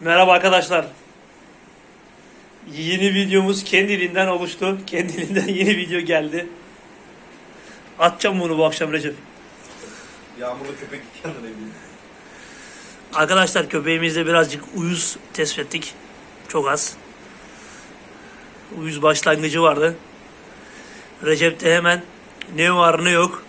Merhaba arkadaşlar. Yeni videomuz kendiliğinden oluştu. Kendiliğinden yeni video geldi. Atacağım bunu bu akşam Recep. Yağmurlu köpek kendine bildi. Arkadaşlar köpeğimizde birazcık uyuz tespit ettik. Çok az. Uyuz başlangıcı vardı. Recep de hemen ne var ne yok.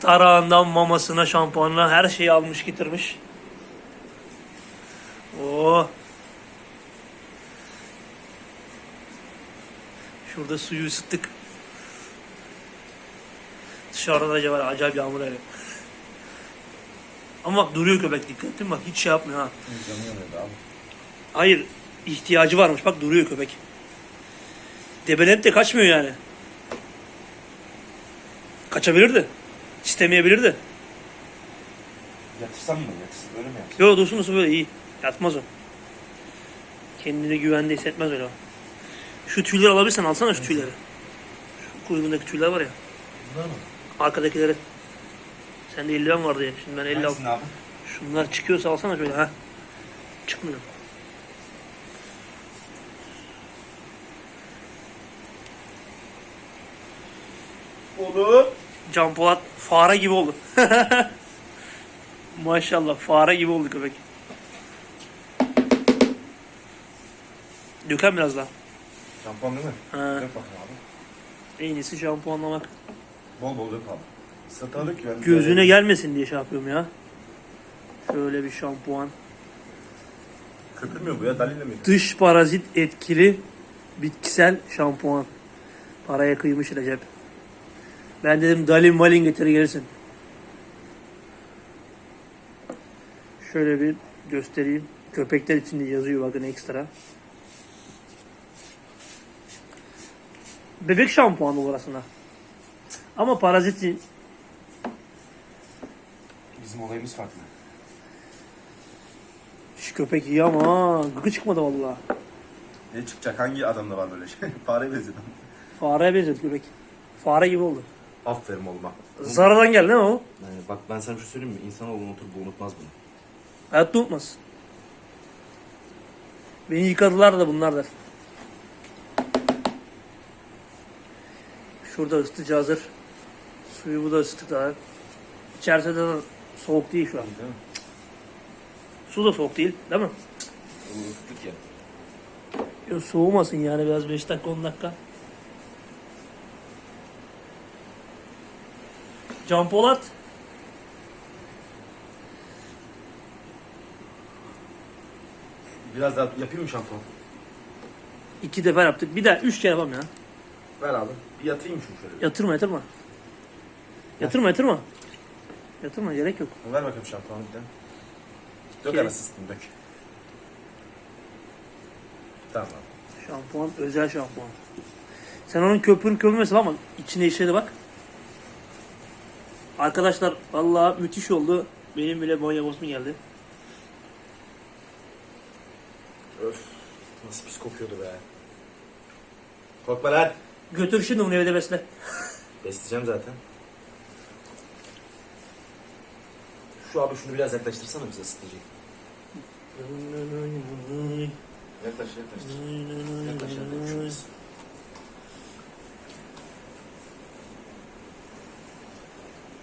Tarağından mamasına şampuanına her şeyi almış getirmiş. Oo. Şurada suyu ısıttık. Dışarıda da var acayip yağmur yağıyor. Ama bak duruyor köpek dikkat mi? Bak hiç şey yapmıyor ha. Hayır ihtiyacı varmış bak duruyor köpek. Debelenip de kaçmıyor yani. Kaçabilirdi. İstemeyebilirdi. Yatırsam mı? Yatırsam öyle mi yapsam? Yo dursun dursun böyle iyi. Yatmaz o. Kendini güvende hissetmez öyle o. Şu tüyleri alabilirsen alsana şu tüyleri. Şu kuyruğundaki tüyler var ya. Bunlar mı? Arkadakileri. Sende eldiven vardı ya. Şimdi ben elli al. Hangisini abi? Şunlar çıkıyorsa alsana şöyle ha. Çıkmıyor. Oğlum. Can Polat fare gibi oldu. Maşallah fare gibi oldu köpek. Döken biraz daha. Şampuan değil mi? Ha, Dök bakayım abi. en iyisi şampuanlamak. Bol bol dök abi. Sırtına dök ki ben. Gözüne gelmesin diye şey yapıyorum ya. Şöyle bir şampuan. Köpürmüyor bu ya dalille mi? Dış parazit etkili bitkisel şampuan. Paraya kıymış Recep. Ben dedim Dalin Malin getir gelirsin. Şöyle bir göstereyim. Köpekler için de yazıyor bakın ekstra. Bebek şampuanı bu arasında. Ama paraziti Bizim olayımız farklı. şu köpek iyi ama gıkı çıkmadı vallahi. Ne çıkacak? Hangi adamda var böyle şey? Fare benziyor. Fareye benzedi köpek. Fare gibi oldu. Aferin oğluma. Zaradan geldi değil mi o? Yani bak ben sana bir şey söyleyeyim mi? İnsanoğlu unutur bu unutmaz bunu. Hayatta unutmaz. Beni yıkadılar da bunlar der. Şurada ısıtıcı hazır. Suyu bu da ısıttık daha. İçerisi de soğuk değil şu an. Değil mi? Su da soğuk değil değil mi? Unuttuk ya. Yok, soğumasın yani biraz 5 dakika 10 dakika. Can Polat. Biraz daha yapayım mı şampuan? iki defa yaptık. Bir daha üç kere yapalım ya. Ver abi. Yatayım şunu şöyle. Yatırma yatırma. Yatırma yatırma. Yatırma gerek yok. Ver bakayım şampuanı bir de. Dök Şey- arası üstüne dök. Tamam. Şampuan özel şampuan. Sen onun köpürüp köpürmesin ama içine işledi bak. Arkadaşlar vallahi müthiş oldu. Benim bile boya bozma geldi. Öf. Nasıl pis kokuyordu be. Korkma lan. Götür şimdi onu evde besle. Besleyeceğim zaten. Şu abi şunu biraz yaklaştırsana bize ısıtıcıyı. Yaklaş yaklaş. Yaklaş yaklaş. Şunu.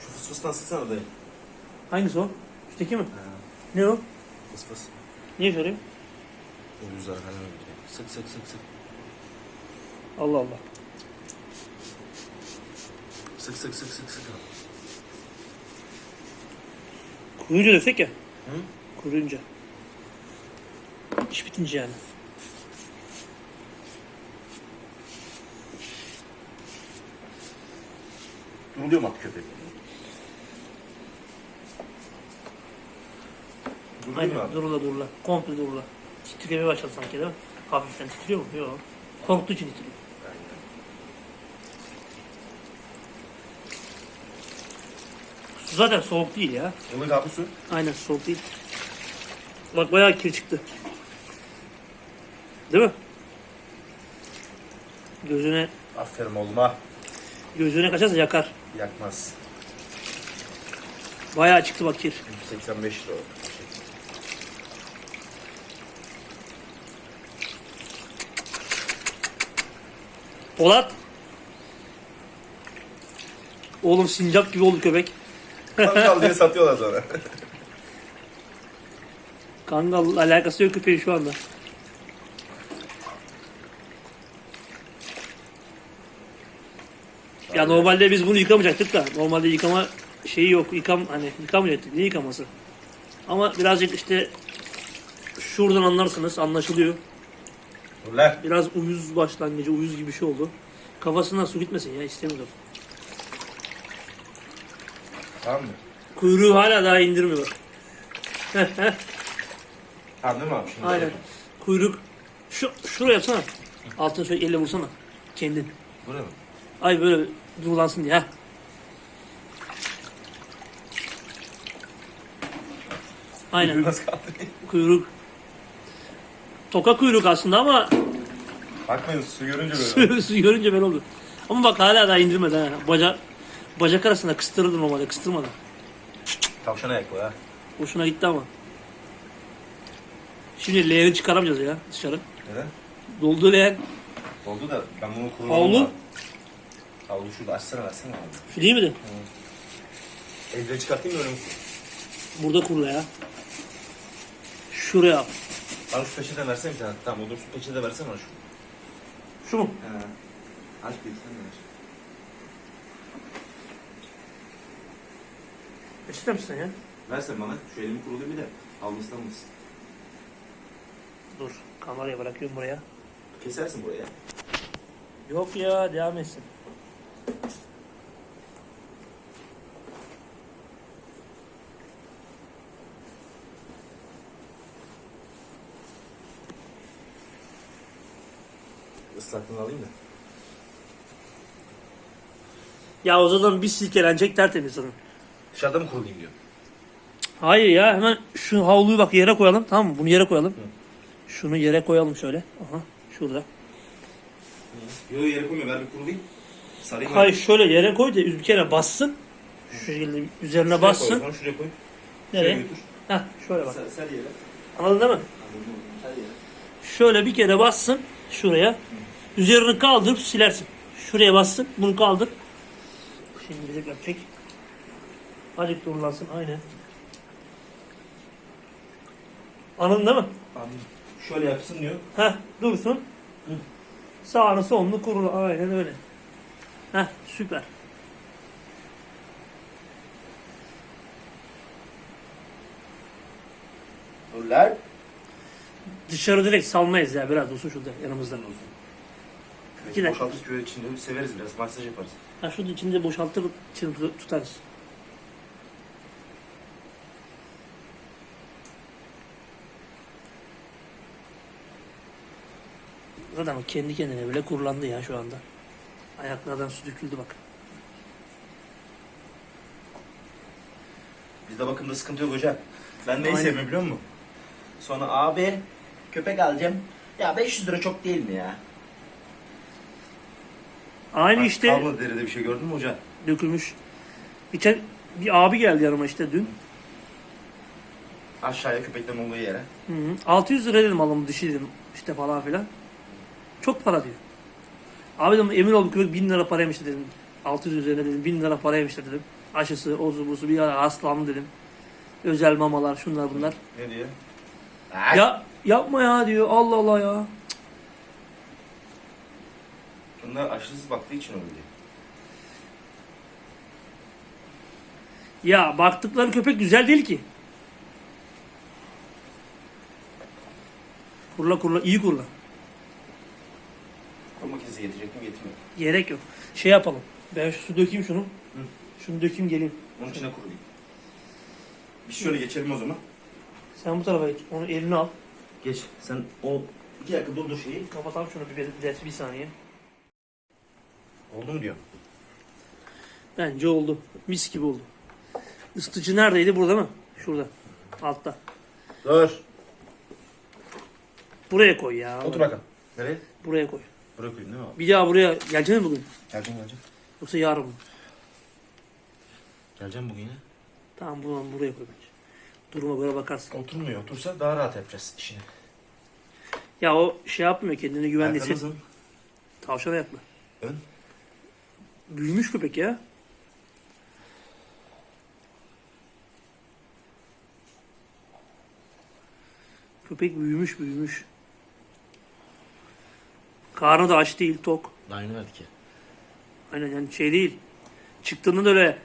Şu fıs fıstan sıksana dayı. Hangisi o? Üstteki mi? Ha, Ne o? fıs fıs. Niye söyleyeyim? Uyuzlar falan öldürüyor. Sık sık sık sık. Allah Allah. Sık sık sık sık sık. Kuruyunca döksek ya. Hı? Kuruyunca. İş bitince yani. Duruluyor mu at köpek? Duruluyor mu Aynen abi? durula durula. Komple durula. Titremeye başladı sanki değil mi? Hafiften titriyor mu? Yok. Korktuğu için titriyor. Zaten soğuk değil ya. Ona kapı su. Aynen soğuk değil. Bak bayağı kir çıktı. Değil mi? Gözüne Aferin oğlum ha. gözüne kaçarsa yakar. Yakmaz. Bayağı çıktı bak kir. 185 lira oldu. Polat. Oğlum sincap gibi oldu köpek. Kangal diye satıyorlar sonra. Kangal alakası yok köpeğin şu anda. Ya normalde biz bunu yıkamayacaktık da normalde yıkama şeyi yok. Yıkam hani yıkamayacaktık. Ne yıkaması? Ama birazcık işte şuradan anlarsınız anlaşılıyor. Ulan. Biraz uyuz başlangıcı, uyuz gibi bir şey oldu. Kafasından su gitmesin ya istemiyorum. Tamam mı? Kuyruğu hala daha indirmiyor. Değil mi abi? Şimdi Aynen. Kuyruk. Şu, şuraya yapsana. Altına şöyle elle vursana. Kendin. Buraya mı? Ay böyle durulansın diye. ha. Aynen. Nasıl kaldı? Kuyruk. Toka kuyruk aslında ama Bakmayın su görünce böyle. su, görünce ben oldu. Ama bak hala daha indirmedi ha. Baca, bacak arasında kıstırdı normalde kıstırmadı. Tavşan ayaklı ha. Hoşuna gitti ama. Şimdi leğeni çıkaramayacağız ya dışarı. Neden? Doldu leğen. Oldu da ben bunu kururum. Havlu? Havlu şurada açsana versene abi. Şu değil miydi? Evde çıkartayım mı öyle mi? Burada kurula ya. Şuraya. Bana şu peçete versene bir tane. Tamam olur şu peçete versene bana şu. Şu mu? He. Aç bir tane ver. Eşitler misin ya? Versen bana şu elimi kurulayım bir de. Havlu ıslanmasın. Dur. Kamerayı bırakıyorum buraya. Kesersin buraya. Yok ya devam etsin. Islaklığını alayım da. Ya o zaman bir silkelenecek tertemiz zaten. Dışarıda mı kurulayım diyor. Hayır ya hemen şu havluyu bak yere koyalım tamam mı? Bunu yere koyalım. Şunu yere koyalım şöyle. Aha şurada. Yok yere koyma ver bir kurulayım. Sarayım. Hayır şöyle yere koy da bir kere bassın. Şu şekilde üzerine bassın. Şuraya koy, şuraya koy. Şuraya Nereye? götür. Heh şöyle bak. Ser, ser yere. Anladın değil mi? Anladım. Ser yere. Şöyle bir kere bassın şuraya. Üzerini kaldırıp silersin. Şuraya bassın. Bunu kaldır. Şimdi bir yapacak. Azıcık durulansın. Aynen. Anladın değil mi? Abi şöyle yapsın diyor. Heh dursun. Sağını solunu kurula. Aynen öyle. Heh süper. Ulan. Dışarı direkt salmayız ya. Biraz dursun şurada yanımızda. İki dakika. Boşaltırız köy içinde severiz biraz masaj yaparız. Ha şurada içinde boşaltır tut- tutarız. Zaten kendi kendine bile kurulandı ya şu anda. Ayaklardan su döküldü bak. Bizde bakımda sıkıntı yok hocam. Ben neyi Aynen. sevmiyorum biliyor musun? Sonra abi köpek alacağım. Ya 500 lira çok değil mi ya? Aynı Bak, işte Kalmadı deride bir şey gördün mü hocam? dökülmüş. Geçen bir abi geldi yanıma işte dün. Aşağıya köpeklerin olduğu yere. Hı hı. 600 lira dedim alım dişi dedim işte falan filan. Çok para diyor. Abi dedim emin ol köpek 1000 lira paraymış dedim. 600 üzerine dedim 1000 lira paraymış dedim. Aşısı, ozu, busu bir ara aslanlı dedim. Özel mamalar şunlar bunlar. Ne diyor? Ya yapma ya diyor Allah Allah ya. Bunlar aşısız baktığı için öyle diyor. Ya baktıkları köpek güzel değil ki. Kurla kurla iyi kurla. Gerek yok. Şey yapalım. Ben şu su dökeyim şunu. Şunu dökeyim geleyim. Onun içine kurulayım. Biz şöyle geçelim o zaman. Sen bu tarafa geç. Onu eline al. Geç. Sen o... İki dakika dur dur şeyi. Kapatalım şunu bir, bir, bir saniye. Oldu mu diyor. Bence oldu. Mis gibi oldu. Isıtıcı neredeydi? Burada mı? Şurada. Altta. Dur. Buraya koy ya. Otur bakalım. Nereye? Buraya koy. Buraya koyayım değil mi abi? Bir daha buraya geleceksin mi bugün? Geleceğim geleceğim. Yoksa yarın mı? Geleceğim bugün ya. Tamam buradan buraya koy bence. Duruma göre bakarsın. Oturmuyor. Otursa daha rahat yapacağız işini. Ya o şey yapmıyor kendine Ayaklar hisset. nasıl? Tavşan ayaklı. Ön. Büyümüş köpek ya. Köpek büyümüş büyümüş. Karnı da aç değil tok. Yeni verdik ya. Aynen yani şey değil. Çıktığında da öyle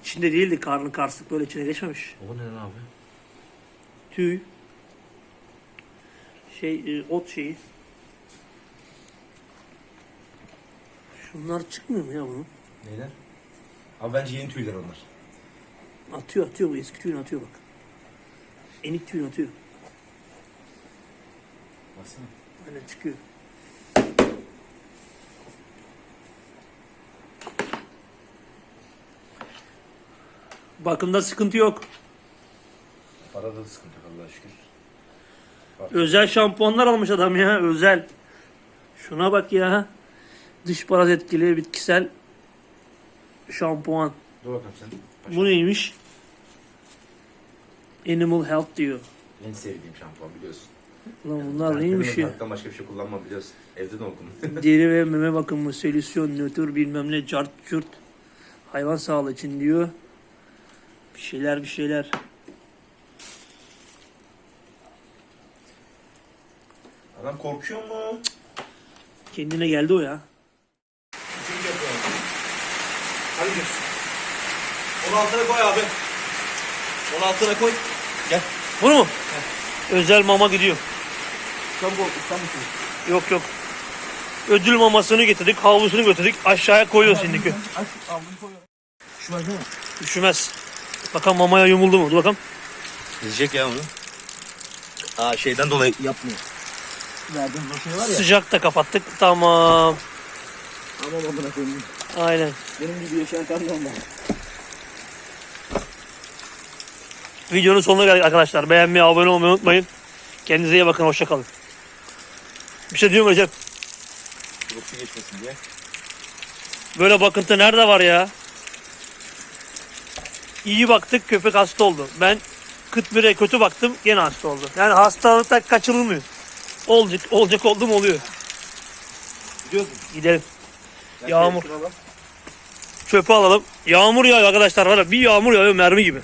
içinde değildi karnı karsık böyle içine geçmemiş. O ne lan abi? Tüy. Şey e, ot şeyi. Şunlar çıkmıyor mu ya bunun? Neyler? Abi bence yeni tüyler onlar. Atıyor atıyor bu eski tüyünü atıyor bak. Enik tüyünü atıyor. Baksana. Aynen çıkıyor. Bakımda sıkıntı yok. Parada da sıkıntı yok Allah'a şükür. Özel şampuanlar almış adam ya özel. Şuna bak ya. Dış paraz etkili bitkisel şampuan. Dur bakalım sen. Paşa. Bu neymiş? Animal Health diyor. En sevdiğim şampuan biliyorsun. Lan bunlar Ben neymiş ya? Hatta başka bir şey kullanmam biliyorsun. Evde de okudum. Deri ve meme bakımı, solüsyon, nötr bilmem ne, cart cürt. Hayvan sağlığı için diyor. Bir şeyler bir şeyler. Adam korkuyor mu? Kendine geldi o ya. Hadi göz. Onu altına koy abi. Onu altına koy. Gel. Bunu mu? Özel mama gidiyor. Ol. İstanbul. Yok yok. Ödül mamasını getirdik, havlusunu götürdük. Aşağıya koyuyoruz şimdi. Aç aldın koy. Şu var değil mi? Üşümez. Bakalım mamaya yumuldu mu? Dur bakalım. Diyecek ya onu. Aa şeyden dolayı Yapmıyor. Verdiğin o şey var ya. Sıcak da kapattık. Tamam. Ama amına koyayım. Aynen. Benim gibi yaşayan kan da. Videonun sonuna geldik arkadaşlar. Beğenmeyi, abone olmayı unutmayın. Kendinize iyi bakın. Hoşçakalın. Bir şey diyor mu Recep? Burası geçmesin diye. Böyle bakıntı nerede var ya? İyi baktık köpek hasta oldu. Ben kıt bire kötü baktım gene hasta oldu. Yani hastalıktan kaçınılmıyor. Olacak, olacak oldu mu oluyor. Gidiyoruz mu? Gidelim. Gel Yağmur. Çöpü alalım. Yağmur yağıyor arkadaşlar. Var ya, bir yağmur yağıyor mermi gibi.